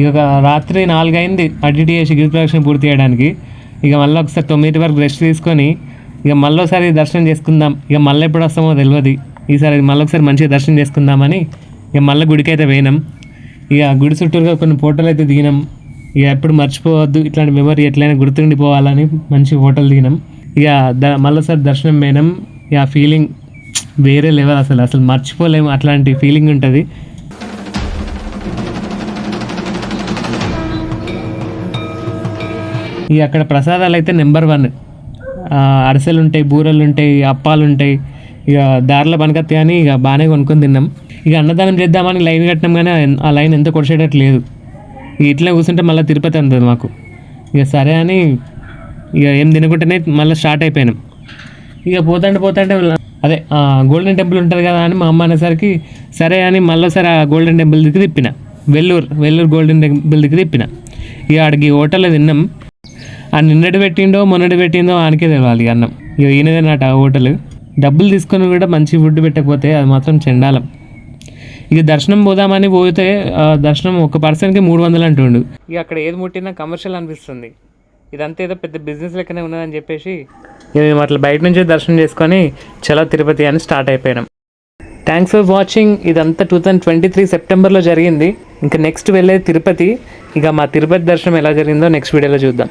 ఇక రాత్రి నాలుగైంది అటు చేసి గిరి ప్రదక్షిణ పూర్తి చేయడానికి. ఇక మళ్ళీ ఒకసారి తొమ్మిది వరకు రెస్ట్ తీసుకొని ఇక మళ్ళీ ఒకసారి దర్శనం చేసుకుందాం. ఇక మళ్ళీ ఎప్పుడు వస్తామో తెలియదు ఈసారి మళ్ళీ ఒకసారి మంచిగా దర్శనం చేసుకుందామని ఇక మళ్ళీ గుడికి అయితే పోయినాం. ఇక గుడి చుట్టూరుగా కొన్ని ఫోటోలు అయితే దిగినాం. ఇక ఎప్పుడు మర్చిపోవద్దు. ఇట్లాంటి మెమరీ ఎట్లయినా గుర్తుండిపోవాలని మంచి ఫోటోలు దిగినాం. ఇక ద మళ్ళీసారి దర్శనం పోయినాం. ఇక ఫీలింగ్ వేరే లెవెల్ అసలు. అసలు మర్చిపోలేము. అట్లాంటి ఫీలింగ్ ఉంటుంది. ఇక అక్కడ ప్రసాదాలు అయితే నెంబర్ వన్. అరిసెలు ఉంటాయి బూరెలు ఉంటాయి అప్పాలు ఉంటాయి ఇక దారిలో పనికత్తి అని ఇక బాగానే కొనుక్కొని తిన్నాం. ఇక అన్నదానం చేద్దామని లైన్ కట్టినాం కానీ ఆ- లైన్ ఎంత కొడిచేటట్టు లేదు ఇక ఇట్లా కూర్చుంటే మళ్ళీ తిరుపతి అంటుంది మాకు. ఇక సరే అని ఇక ఏం తినకుండానే మళ్ళీ స్టార్ట్ అయిపోయినాం. ఇక పోతాంటే పోతాంటే అదే గోల్డెన్ టెంపుల్ ఉంటుంది కదా అని మా అమ్మ అనేసరికి సరే అని మళ్ళీసారి ఆ గోల్డెన్ టెంపుల్ దిక్కు తిప్పిన. వెల్లూరు వెల్లూరు గోల్డెన్ టెంపుల్ దిక్కు తిప్పిన. ఇక ఆడికి హోటల్లో తిన్నాం. ఆ నిన్నటి పెట్టిండో మొన్నటి పెట్టిందో ఆనికే తెలవాలి అన్నం. ఇక ఈయనదే నాట ఆ హోటల్. డబ్బులు తీసుకొని కూడా మంచి ఫుడ్ పెట్టకపోతే అది మాత్రం చెండాలం. ఇక దర్శనం పోదామని పోతే దర్శనం ఒక పర్సన్కి మూడు వందలు అంటుండు. ఇక అక్కడ ఏది ముట్టినా కమర్షియల్ అనిపిస్తుంది. ఇదంతా ఏదో పెద్ద బిజినెస్ లెక్కనే ఉన్నదని చెప్పేసి ఇక మేము అట్లా బయట నుంచి దర్శనం చేసుకొని చలో తిరుపతి అని స్టార్ట్ అయిపోయినాం. థ్యాంక్స్ ఫర్ వాచింగ్ ఇదంతా టూ థౌజండ్ ట్వంటీ త్రీ సెప్టెంబర్లో జరిగింది. ఇంకా నెక్స్ట్ వెళ్ళేది తిరుపతి. ఇక మా తిరుపతి దర్శనం ఎలా జరిగిందో నెక్స్ట్ వీడియోలో చూద్దాం.